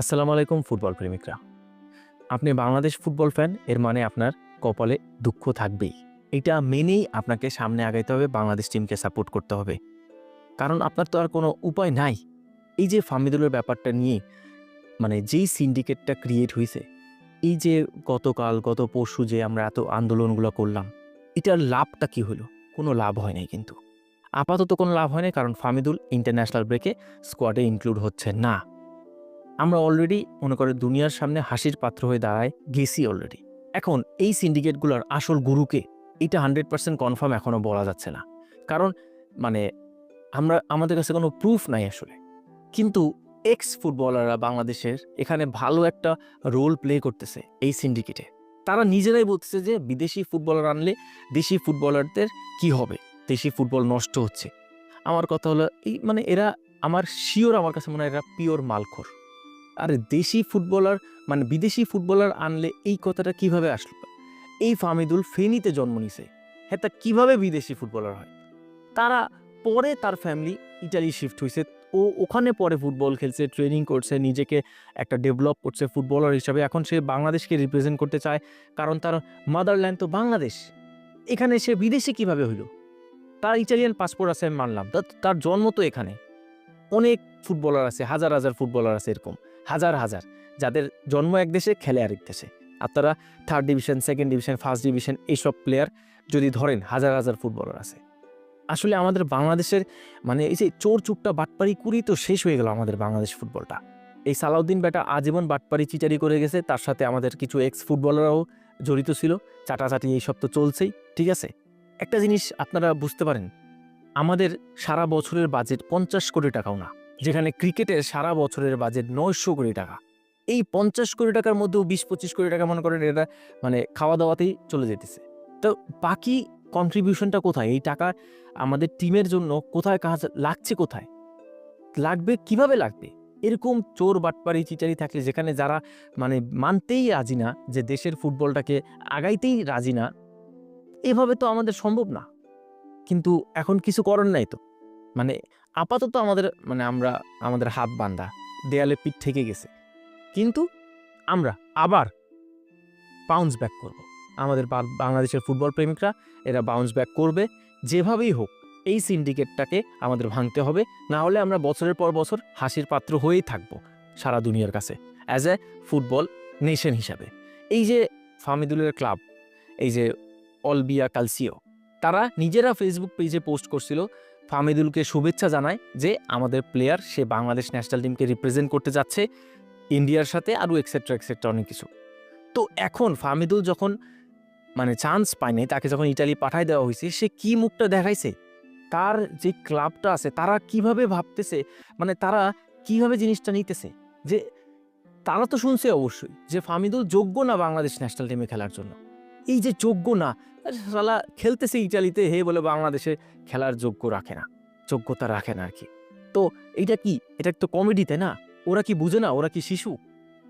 আসসালামু আলাইকুম ফুটবল প্রেমিকরা। আপনি বাংলাদেশ ফুটবল ফ্যান, এর মানে আপনার কপালে দুঃখ থাকবেই। এটা মেনেই আপনাকে সামনে আগাইতে হবে, বাংলাদেশ টিমকে সাপোর্ট করতে হবে। কারণ আপনার তো আর কোনো উপায় নাই। এই যে ফামিদুলের ব্যাপারটা নিয়ে মানে যেই সিন্ডিকেটটা ক্রিয়েট হয়েছে এই যে গতকাল, গত পরশু যে আমরা এত আন্দোলনগুলো করলাম, এটার লাভটা কি হলো? কোনো লাভ হয় নাই কিন্তু। আপাতত কোনো লাভ হয় নাই, কারণ ফামিদুল ইন্টারন্যাশনাল ব্রেকে স্কোয়াডে ইনক্লুড হচ্ছে না। আমরা অলরেডি মনে করে দুনিয়ার সামনে হাসির পাত্র হয়ে দাঁড়ায় গেছি অলরেডি এখন এই সিন্ডিকেটগুলোর আসল গুরুকে এটা হান্ড্রেড পার্সেন্ট কনফার্ম এখনও বলা যাচ্ছে না। কারণ মানে আমরা, আমাদের কাছে কোনো প্রুফ নাই আসলে। কিন্তু এক্স ফুটবলাররা বাংলাদেশের এখানে ভালো একটা রোল প্লে করতেছে এই সিন্ডিকেটে তারা নিজেরাই বলতেছে যে বিদেশি ফুটবলার আনলে দেশি ফুটবলারদের কি হবে? দেশি ফুটবল নষ্ট হচ্ছে। আমার কথা হলো, এই মানে এরা আমার শিওর আমার কাছে মনে হয় এরা পিওর মালখোর। আর দেশি ফুটবলার মানে বিদেশি ফুটবলার আনলে এই কথাটা কীভাবে আসলো? এই ফামিদুল ফেনীতে জন্ম নিছে। হ্যাঁ তা কীভাবে বিদেশি ফুটবলার হয়? তারা পরে তার ফ্যামিলি ইটালি শিফট হয়েছে ও ওখানে পরে ফুটবল খেলছে ট্রেনিং করছে, নিজেকে একটা ডেভেলপ করছে ফুটবলার হিসাবে। এখন সে বাংলাদেশকে রিপ্রেজেন্ট করতে চায়, কারণ তার মাদারল্যান্ড তো বাংলাদেশ। এখানে সে বিদেশে কীভাবে হইল? তার ইটালিয়ান পাসপোর্ট আছে, আমি মানলাম। তার জন্ম তো এখানে। অনেক ফুটবলার আছে, হাজার হাজার ফুটবলার আছে এরকম, হাজার হাজার, যাদের জন্ম এক দেশে, খেলে আরেক দেশে। আপনারা third division second division first division এইসব প্লেয়ার যদি ধরেন, হাজার হাজার ফুটবলার আছে। আসলে আমাদের বাংলাদেশের মানে এই যে চোর চুপটা বাটপারি কুড়ি তো শেষ হয়ে গেল আমাদের বাংলাদেশ ফুটবলটা। এই সালাউদ্দিন বেটা আজীবন বাটপারি চিটারি করে গেছে, তার সাথে আমাদের কিছু এক্স ফুটবলাররাও জড়িত ছিল, চাটাচাটি এইসব তো চলছেই, ঠিক আছে? একটা জিনিস আপনারা বুঝতে পারেন আমাদের সারা বছরের বাজেট পঞ্চাশ কোটি টাকাও না যেখানে ক্রিকেটের সারা বছরের বাজেট নয়শো কোটি টাকা। এই পঞ্চাশ কোটি টাকার মধ্যেও বিশ পঁচিশ কোটি টাকা মনে করেন এটা মানে খাওয়া দাওয়াতেই চলে যেতেছে। তো বাকি কন্ট্রিবিউশনটা কোথায়? এই টাকা আমাদের টিমের জন্য কোথায় কাজ লাগছে কোথায়? লাগবে কীভাবে লাগবে? এরকম চোর বাটপারি চিচারি থাকলে যেখানে যারা মানে মানতেই রাজি না যে দেশের ফুটবলটাকে আগাইতেই রাজি না, এভাবে তো আমাদের সম্ভব না। কিন্তু এখন কিছু করার নাই তো। মানে আপাতত আমাদের মানে আমরা, আমাদের হাত বান্ধা দেয়ালে পিঠ থেকে গেছে। কিন্তু আমরা আবার বাউন্স ব্যাক করব। আমাদের বাংলাদেশের ফুটবল প্রেমিকরা, এরা বাউন্স ব্যাক করবে, যেভাবেই হোক, এই সিন্ডিকেটটাকে আমাদের ভাঙতে হবে, না হলে আমরা বছরের পর বছর হাসির পাত্র হয়েই থাকব সারা দুনিয়ার কাছে অ্যাজ এ ফুটবল নেশন হিসাবে। এই যে ফামিদুলের ক্লাব এই যে অলবিয়া কালসিও তারা নিজেরা ফেসবুক পেজে পোস্ট করছিল। ফামিদুলকে শুভেচ্ছা জানায় যে আমাদের প্লেয়ার সে বাংলাদেশ ন্যাশনাল টিমকে রিপ্রেজেন্ট করতে যাচ্ছে ইন্ডিয়ার সাথে আরও এক্সেট্রা এক্সেট্রা অনেক কিছু। তো এখন ফামিদুল যখন মানে চান্স পায়নি তাকে যখন ইটালি পাঠায় দেওয়া হয়েছে, সে কি মুখটা দেখাইছে? তার যে ক্লাবটা আছে, তারা কীভাবে ভাবতেছে? মানে তারা কীভাবে জিনিসটা নিতেছে? যে তারা তো শুনছে অবশ্যই যে ফামিদুল যোগ্য না বাংলাদেশ ন্যাশনাল টিমে খেলার জন্য। এই যে যোগ্য না সালা খেলতেছে ইটালিতে, হে বলে বাংলাদেশে খেলার যোগ্য রাখে না, যোগ্যতা রাখে না আর কি তো এইটা কি? এটা তো কমেডি তাই না? ওরা কি বুঝে না? ওরা কি শিশু?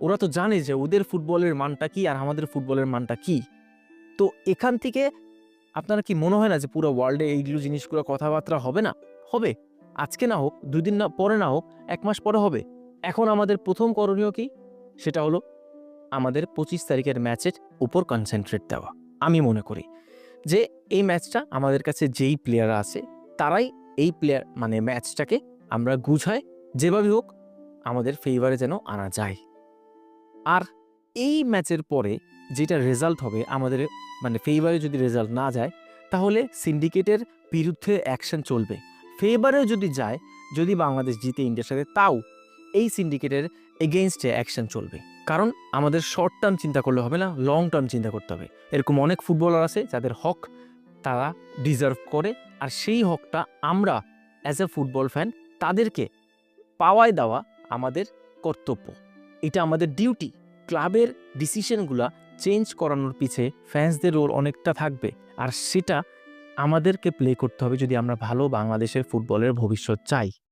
ওরা তো জানে যে ওদের ফুটবলের মানটা কি আর আমাদের ফুটবলের মানটা কি? তো এখান থেকে আপনারা কি মনে হয় না যে পুরো ওয়ার্ল্ডে এইগুলো জিনিসগুলো কথাবার্তা হবে না? হবে। আজকে না হোক দুই দিন না, পরে না হোক, এক মাস পরে হবে। এখন আমাদের প্রথম করণীয় কি? সেটা হলো আমাদের পঁচিশ তারিখের ম্যাচের উপর কনসেন্ট্রেট দেওয়া। আমি মনে করি। যে এই ম্যাচটা আমাদের কাছে যেই প্লেয়ার আছে, তারাই এই প্লেয়ার মানে ম্যাচটাকে আমরা গুছায় যেভাবে হোক আমাদের ফেভারে যেন আনা যায়। আর এই ম্যাচের পরে যেটা রেজাল্ট হবে, আমাদের মানে ফেভারে যদি রেজাল্ট না যায়, তাহলে সিন্ডিকেটের বিরুদ্ধে অ্যাকশন চলবে। ফেভারে যদি যায়, যদি বাংলাদেশ জিতে ইন্ডিয়ার সাথে, তাও এই সিন্ডিকেটের এগেনস্টে অ্যাকশন চলবে। কারণ আমাদের শর্ট টার্ম চিন্তা করলে হবে না লং টার্ম চিন্তা করতে হবে। এরকম অনেক ফুটবলার আছে যাদের হক তারা ডিজার্ভ করে, আর সেই হকটা আমরা অ্যাজ এ ফুটবল ফ্যান তাদেরকে পাওয়ায় দেওয়া আমাদের কর্তব্য। এটা আমাদের ডিউটি ক্লাবের ডিসিশনগুলা চেঞ্জ করানোর পিছে ফ্যান্সদের রোল অনেকটা থাকবে, আর সেটা আমাদেরকে প্লে করতে হবে যদি আমরা ভালো বাংলাদেশের ফুটবলের ভবিষ্যৎ চাই।